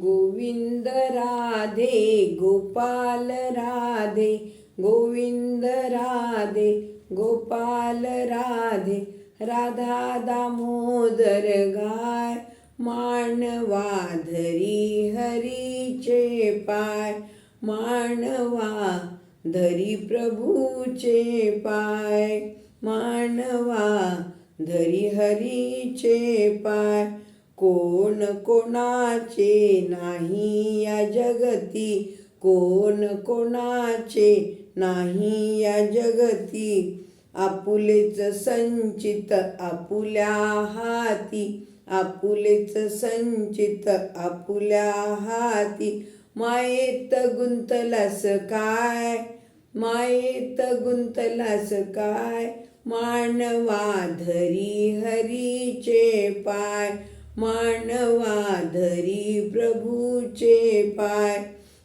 गोविंद राधे गोपाल राधे गोविंद राधे गोपाल राधे राधा दामोदर गाय मानवा धरी हरीचे पाय मानवा धरी प्रभूचे पाय मानवा धरी हरीचे पाय कोण कोणाचे नाही या जगती? कोण कोणाचे नाही या जगती? आपुलेच संचित आपुल्या हाती. आपुलेच संचित आपुल्या हाती. मायेत गुंतलास काय? मायेत गुंतलास काय? मानवा धरी हरीचे पाय. मानवा धरी प्रभूचे पाय.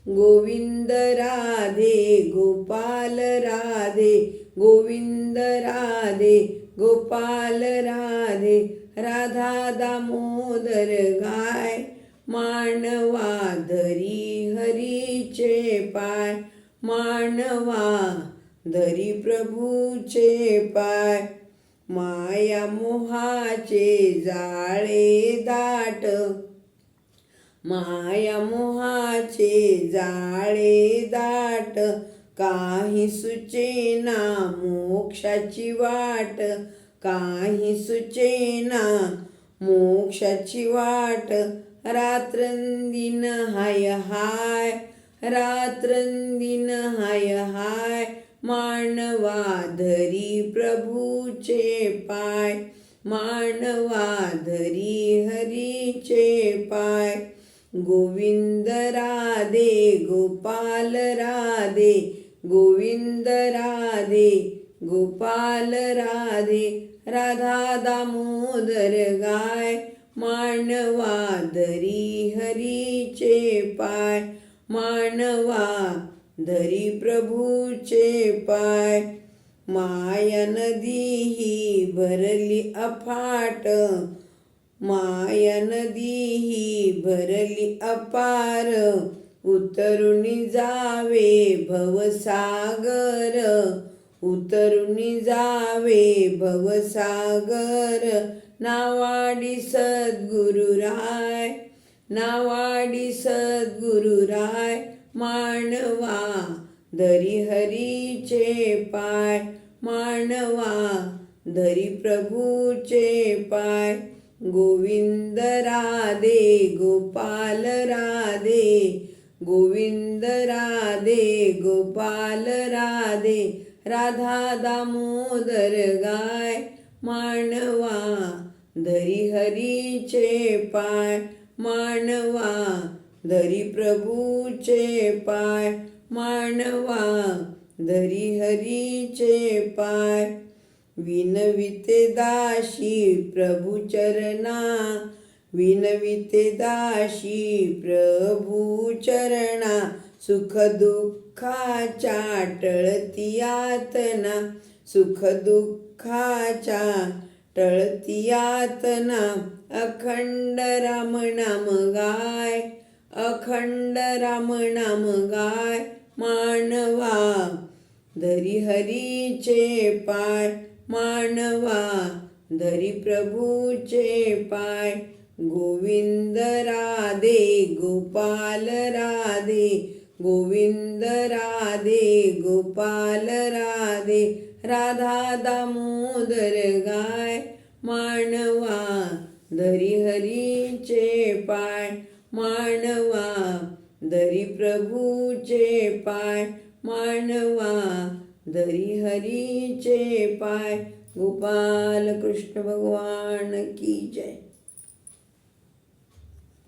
गोविंद राधे गोपाल राधे गोविंद राधे गोपाल राधे राधा दामोदर गाय. मानवा धरी हरीचे पाय मानवा धरी प्रभूचे पाय. माया मोहाचे जाळे दाट. माया मोहाचे जाळे दाट. काही सुचेना मोक्षाची वाट. काही सुचेना मोक्षाची वाट. रात्रंदिन हाय हाय रात्रंदिन हाय हाय. मानवा धरी हरीचे पाय मानवा धरी हरीचे पाय. गोविंद राधे गोपाल राधे गोविंद राधे गोपाल राधे राधा दामोदर गाय. मानवा धरी हरीचे पाय मानवा धरी प्रभूचे पाय. माया नदी ही भरली अफाट. माया नदी ही भरली अपार. उतरुनी जावे भवसागर. उतरुनी जावे भवसागर. नावाडी सद्गुरुराय नावाडी सद्गुरुराय मानवा धरी हरीचे पाय मानवा धरी प्रभूचे पाय. गोविंद राधे गोपाल राधे. गोविंद राधे गोपाल राधे. राधा दामोदर गाय मानवा धरी हरीचे पाय मानवा धरी प्रभूचे पाय मानवा धरी हरीचे पाय विनविते दाशी प्रभू चरणा. विनविते दाशी प्रभू चरणा. सुख दुःखाच्या टळती यातना. सुख दुःखाच्या टळती यातना. अखंड राम नाम गाय. अखंड राम नाम गाय. मानवा धरी हरीचे पाय मानवा धरी प्रभूचे पाय गोविंद राधे गोपाल राधे गोविंद राधे गोपाल राधे राधा दामोदर गाय मानवा धरी हरीचे पाय मानवा धरी प्रभूचे पाय मानवा धरी हरीचे पाय गोपाल कृष्ण भगवान की जय.